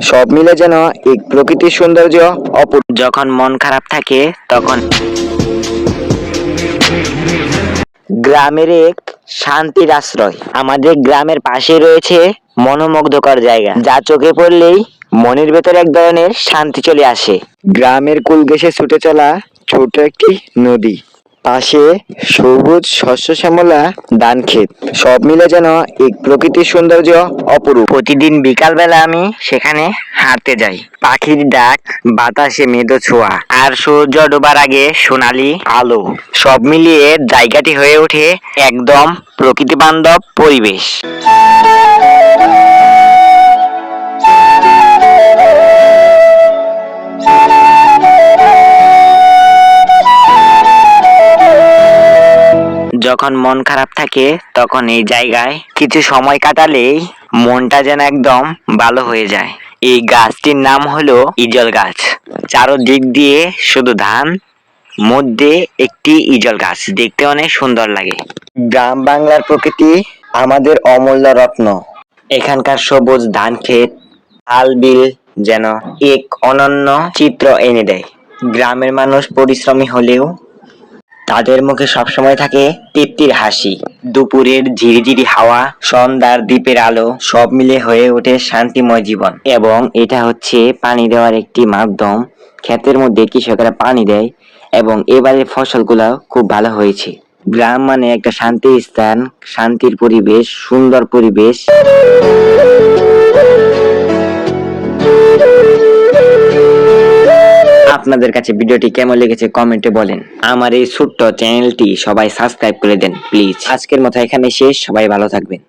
সব মিলে যেন এক প্রকৃতির সৌন্দর্য অপূর্ব যখন মন খারাপ থাকে তখন গ্রামের এক শান্তির আশ্রয়। আমাদের গ্রামের পাশে রয়েছে মনোমুগ্ধকর জায়গা। যা চোখে পড়লেই মনের ভেতর এক ধরনের শান্তি চলে আসে। গ্রামের কুল ঘেঁষে ছুটে চলা ছোট একটি নদী। পাশে সবুজ শস্য শ্যামলা ধান ক্ষেত। সব মিলে যেন এক প্রকৃতির সৌন্দর্য অপরূপ। প্রতিদিন বিকালবেলা আমি সেখানে হাঁটতে যাই। পাখির ডাক, বাতাসে মেদো ছোঁয়া আর সূর্য ডোবার আগে সোনালি আলো। সব মিলিয়ে জায়গাটি হয়ে ওঠে একদম প্রকৃতি বান্ধব পরিবেশ। যখন মন খারাপ থাকে, তখন এই জায়গায় কিছু সময় কাটালেই মনটা যেন একদম ভালো হয়ে যায়। এই গাছটির নাম হলো ইজল গাছ। চারোদিক দিয়ে শুধু ধান, মধ্যে একটি ইজল গাছ। দেখতে অনেক সুন্দর লাগে। গ্রাম বাংলার প্রকৃতি আমাদের অমূল্য রত্ন। এখানকার সবুজ ধান ক্ষেত, খাল বিল যেন এক অনন্য চিত্র এনে দেয়। গ্রামের মানুষ পরিশ্রমী হলেও তাদের মুখে সবসময় থাকে তৃপ্তির হাসি। দুপুরের ঝিরিঝিরি হাওয়া, সন্ধ্যার দ্বীপের আলো, সব মিলে হয়ে ওঠে শান্তিময় জীবন। এবং এটা হচ্ছে পানি দেওয়ার একটি মাধ্যম। ক্ষেতের মধ্যে কৃষকেরা পানি দেয় এবং এবারে ফসলগুলো খুব ভালো হয়েছে। গ্রাম মানে একটা শান্তির স্থান, শান্তির পরিবেশ, সুন্দর পরিবেশ। আপনাদের কাছে ভিডিওটি কেমন লেগেছে কমেন্টে বলেন। আমার এই ছোট্ট চ্যানেলটি সবাই সাবস্ক্রাইব করে দেন প্লিজ আজকের মতো এখানে শেষ, সবাই ভালো থাকবেন।